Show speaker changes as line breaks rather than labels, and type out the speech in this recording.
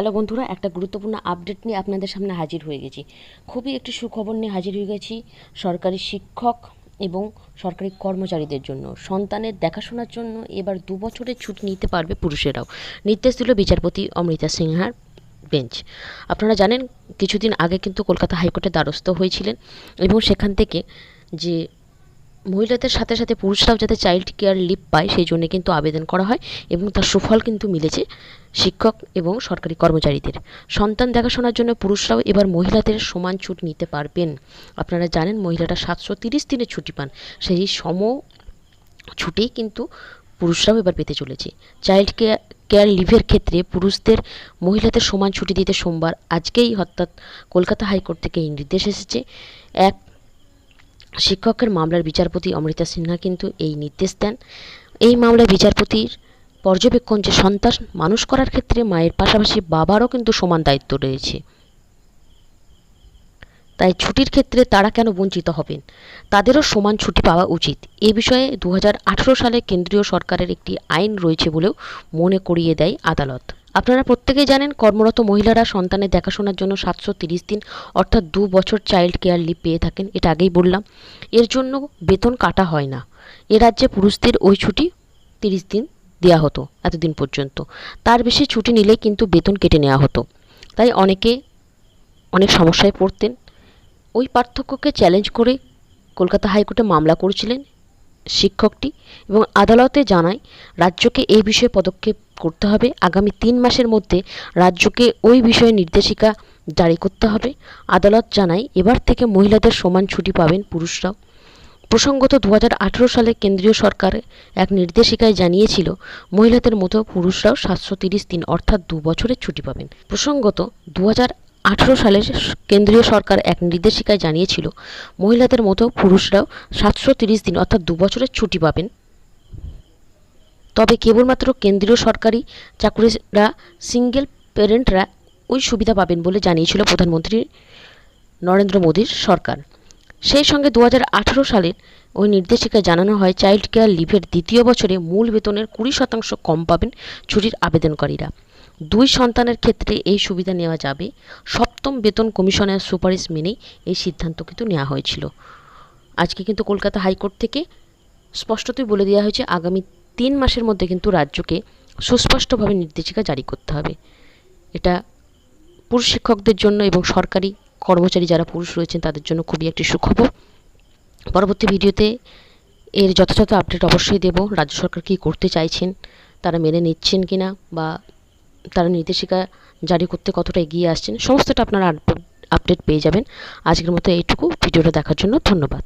Hello বন্ধুরা, একটা গুরুত্বপূর্ণ আপডেট নিয়ে আপনাদের সামনে হাজির হয়ে গেছি। খুবই একটি সুখবর নিয়ে হাজির হয়ে গেছি, সরকারি শিক্ষক এবং সরকারি কর্মচারীদের জন্য। সন্তানের দেখাশোনার জন্য এবার দু বছরের ছুটি নিতে পারবে পুরুষেরাও। নির্দেশ দিল বিচারপতি অমৃতা সিনহার বেঞ্চ। আপনারা জানেন, কিছুদিন আগে কিন্তু কলকাতা হাইকোর্টে দ্বারস্থ হয়েছিলেন এবং সেখান থেকে যে মহিলাদের সাথে সাথে পুরুষরাও যাতে চাইল্ড কেয়ার লিভ পায়, সেই জন্য কিন্তু আবেদন করা হয় এবং তার সুফল কিন্তু মিলেছে শিক্ষক এবং সরকারি কর্মচারীদের। সন্তান দেখাশোনার জন্য পুরুষরাও এবার মহিলাদের সমান ছুটি নিতে পারবেন। আপনারা জানেন মহিলারা সাতশো তিরিশ দিনে ছুটি পান, সেই সম ছুটি কিন্তু পুরুষরাও এবার পেতে চলেছে। চাইল্ড কেয়ার কেয়ার লিভের ক্ষেত্রে পুরুষদের মহিলাদের সমান ছুটি দিতে সোমবার আজকেই অর্থাৎ কলকাতা হাইকোর্ট থেকে এই নির্দেশ এসেছে। এক শিক্ষকের মামলার বিচারপতি অমৃতা সিনহা কিন্তু এই নির্দেশ দেন। এই মামলায় বিচারপতির পর্যবেক্ষণ যে সন্তান মানুষ করার ক্ষেত্রে মায়ের পাশাপাশি বাবারও কিন্তু সমান দায়িত্ব রয়েছে। তাই ছুটির ক্ষেত্রে তারা কেন বঞ্চিত হবেন? তাদেরও সমান ছুটি পাওয়া উচিত। এ বিষয়ে দু হাজার আঠেরো সালে কেন্দ্রীয় সরকারের একটি আইন রয়েছে বলেও মনে করিয়ে দেয় আদালত। আপনারা প্রত্যেকেই জানেন কর্মরত মহিলারা সন্তানের দেখাশোনার জন্য সাতশো দিন, অর্থাৎ দু বছর চাইল্ড কেয়ার লিভ পেয়ে থাকেন, এটা আগেই বললাম। এর জন্য বেতন কাটা হয় না। এ রাজ্যে পুরুষদের ওই ছুটি তিরিশ দিন দেওয়া হতো, এতদিন পর্যন্ত। তার বেশি ছুটি নিলে কিন্তু বেতন কেটে নেওয়া হতো। তাই অনেকে অনেক সমস্যায় পড়তেন। ওই পার্থক্যকে চ্যালেঞ্জ করে কলকাতা হাইকোর্টে মামলা করেছিলেন। শিক্ষকটি এবং আদালতে জানায়, রাজ্যকে এই বিষয়ে পদক্ষেপ করতে হবে। আগামী তিন মাসের মধ্যে রাজ্যকে ওই বিষয়ে নির্দেশিকা জারি করতে হবে। আদালত জানায়, এবার থেকে মহিলাদের সমান ছুটি পাবেন পুরুষরাও। প্রসঙ্গত দু হাজার আঠারো সালে কেন্দ্রীয় সরকার এক নির্দেশিকায় জানিয়েছিল, মহিলাদের মতো পুরুষরাও সাতশো তিরিশ দিন অর্থাৎ দু বছরের ছুটি পাবেন। প্রসঙ্গত দু হাজার আঠেরো সালে কেন্দ্রীয় সরকার এক নির্দেশিকায় জানিয়েছিল, মহিলাদের মতো পুরুষরাও সাতশো তিরিশ দিন অর্থাৎ দু বছরের ছুটি পাবেন। তবে কেবলমাত্র কেন্দ্রীয় সরকারি চাকুরিরা, সিঙ্গেল প্যারেন্টরা ওই সুবিধা পাবেন বলে জানিয়েছিল প্রধানমন্ত্রী নরেন্দ্র মোদীর সরকার। সেই সঙ্গে দু হাজার আঠেরো সালের ওই নির্দেশিকায় জানানো হয়, চাইল্ড কেয়ার লিভের দ্বিতীয় বছরে মূল বেতনের কুড়ি শতাংশ কম পাবেন ছুটির আবেদনকারীরা। দুই সন্তানের ক্ষেত্রে এই সুবিধা নেওয়া যাবে। সপ্তম বেতন কমিশনের সুপারিশ মেনেই এই সিদ্ধান্ত কিন্তু নেওয়া হয়েছিল। আজকে কিন্তু কলকাতা হাইকোর্ট থেকে স্পষ্টতই বলে দেওয়া হয়েছে, আগামী তিন মাসের মধ্যে কিন্তু রাজ্যকে সুস্পষ্টভাবে নির্দেশিকা জারি করতে হবে। এটা পুরুষ শিক্ষকদের জন্য এবং সরকারি কর্মচারী যারা পুরুষ রয়েছেন তাদের জন্য খুবই একটি সুখবর। পরবর্তী ভিডিওতে এর যথাযথ আপডেট অবশ্যই দেব। রাজ্য সরকার কী করতে চাইছেন, তারা মেনে নিচ্ছেন কি না বা তারা নির্দেশিকা জারি করতে কতটা এগিয়ে আসছেন, সমস্তটা আপনারা আপডেট পেয়ে যাবেন। আজকের মতো এইটুকু। ভিডিওটা দেখার জন্য ধন্যবাদ।